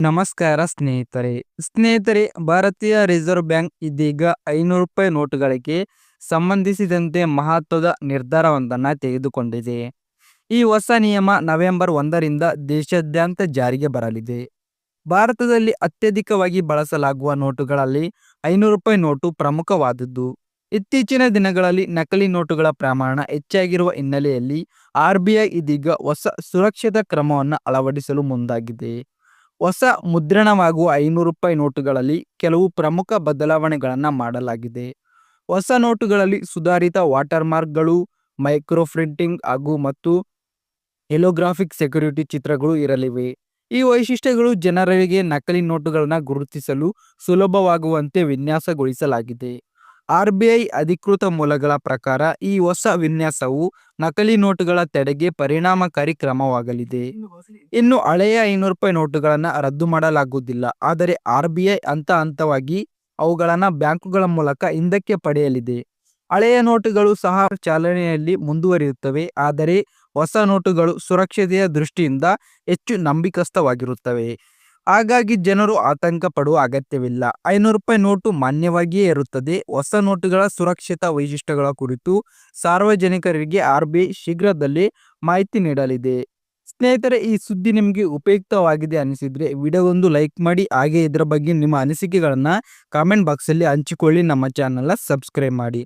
ನಮಸ್ಕಾರ ಸ್ನೇಹಿತರೆ. ಸ್ನೇಹಿತರೆ, ಭಾರತೀಯ ರಿಸರ್ವ್ ಬ್ಯಾಂಕ್ ಇದೀಗ ಐನೂರು ರೂಪಾಯಿ ನೋಟುಗಳಿಗೆ ಸಂಬಂಧಿಸಿದಂತೆ ಮಹತ್ವದ ನಿರ್ಧಾರವೊಂದನ್ನು ತೆಗೆದುಕೊಂಡಿದೆ. ಈ ಹೊಸ ನಿಯಮ ನವೆಂಬರ್ ಒಂದರಿಂದ ದೇಶಾದ್ಯಂತ ಜಾರಿಗೆ ಬರಲಿದೆ. ಭಾರತದಲ್ಲಿ ಅತ್ಯಧಿಕವಾಗಿ ಬಳಸಲಾಗುವ ನೋಟುಗಳಲ್ಲಿ ಐನೂರು ರೂಪಾಯಿ ನೋಟು ಪ್ರಮುಖವಾದದ್ದು. ಇತ್ತೀಚಿನ ದಿನಗಳಲ್ಲಿ ನಕಲಿ ನೋಟುಗಳ ಪ್ರಮಾಣ ಹೆಚ್ಚಾಗಿರುವ ಹಿನ್ನೆಲೆಯಲ್ಲಿ ಆರ್ ಬಿ ಐ ಇದೀಗ ಹೊಸ ಸುರಕ್ಷಿತ ಕ್ರಮವನ್ನು ಅಳವಡಿಸಲು ಮುಂದಾಗಿದೆ. ಹೊಸ ಮುದ್ರಣವಾಗುವ ಐನೂರು ರೂಪಾಯಿ ನೋಟುಗಳಲ್ಲಿ ಕೆಲವು ಪ್ರಮುಖ ಬದಲಾವಣೆಗಳನ್ನು ಮಾಡಲಾಗಿದೆ. ಹೊಸ ನೋಟುಗಳಲ್ಲಿ ಸುಧಾರಿತ ವಾಟರ್ಮಾರ್ಕ್ಗಳು ಮೈಕ್ರೋ ಪ್ರಿಂಟಿಂಗ್ ಹಾಗೂ ಮತ್ತು ಎಲೋಗ್ರಾಫಿಕ್ ಸೆಕ್ಯೂರಿಟಿ ಚಿತ್ರಗಳು ಇರಲಿವೆ. ಈ ವೈಶಿಷ್ಟ್ಯಗಳು ಜನರಿಗೆ ನಕಲಿ ನೋಟುಗಳನ್ನು ಗುರುತಿಸಲು ಸುಲಭವಾಗುವಂತೆ ವಿನ್ಯಾಸಗೊಳಿಸಲಾಗಿದೆ. ಆರ್ ಅಧಿಕೃತ ಮೂಲಗಳ ಪ್ರಕಾರ ಈ ಹೊಸ ವಿನ್ಯಾಸವು ನಕಲಿ ನೋಟುಗಳ ತಡೆಗೆ ಪರಿಣಾಮಕಾರಿ ಕ್ರಮವಾಗಲಿದೆ. ಇನ್ನು ಹಳೆಯ ಐನೂರು ರೂಪಾಯಿ ನೋಟುಗಳನ್ನು ರದ್ದು ಮಾಡಲಾಗುವುದಿಲ್ಲ. ಆದರೆ ಆರ್ ಬಿ ಐ ಹಂತ ಹಂತವಾಗಿ ಅವುಗಳನ್ನು ಬ್ಯಾಂಕುಗಳ ಮೂಲಕ ಹಿಂದಕ್ಕೆ ಪಡೆಯಲಿದೆ. ಹಳೆಯ ನೋಟುಗಳು ಸಹ ಚಾಲನೆಯಲ್ಲಿ ಮುಂದುವರಿಯುತ್ತವೆ. ಆದರೆ ಹೊಸ ನೋಟುಗಳು ಸುರಕ್ಷತೆಯ ದೃಷ್ಟಿಯಿಂದ ಹೆಚ್ಚು ನಂಬಿಕಸ್ಥವಾಗಿರುತ್ತವೆ. ಹಾಗಾಗಿ ಜನರು ಆತಂಕ ಪಡುವ ಅಗತ್ಯವಿಲ್ಲ. ಐನೂರು ರೂಪಾಯಿ ನೋಟು ಮಾನ್ಯವಾಗಿಯೇ ಇರುತ್ತದೆ. ಹೊಸ ನೋಟುಗಳ ಸುರಕ್ಷತಾ ವೈಶಿಷ್ಟ್ಯಗಳ ಕುರಿತು ಸಾರ್ವಜನಿಕರಿಗೆ ಆರ್ ಬಿ ಶೀಘ್ರದಲ್ಲಿ ಮಾಹಿತಿ ನೀಡಲಿದೆ. ಸ್ನೇಹಿತರೆ, ಈ ಸುದ್ದಿ ನಿಮಗೆ ಉಪಯುಕ್ತವಾಗಿದೆ ಅನಿಸಿದರೆ ವಿಡಿಯೋಗೊಂದು ಲೈಕ್ ಮಾಡಿ, ಹಾಗೆ ಇದರ ಬಗ್ಗೆ ನಿಮ್ಮ ಅನಿಸಿಕೆಗಳನ್ನು ಕಾಮೆಂಟ್ ಬಾಕ್ಸಲ್ಲಿ ಹಂಚಿಕೊಳ್ಳಿ. ನಮ್ಮ ಚಾನಲ್ನ ಸಬ್ಸ್ಕ್ರೈಬ್ ಮಾಡಿ.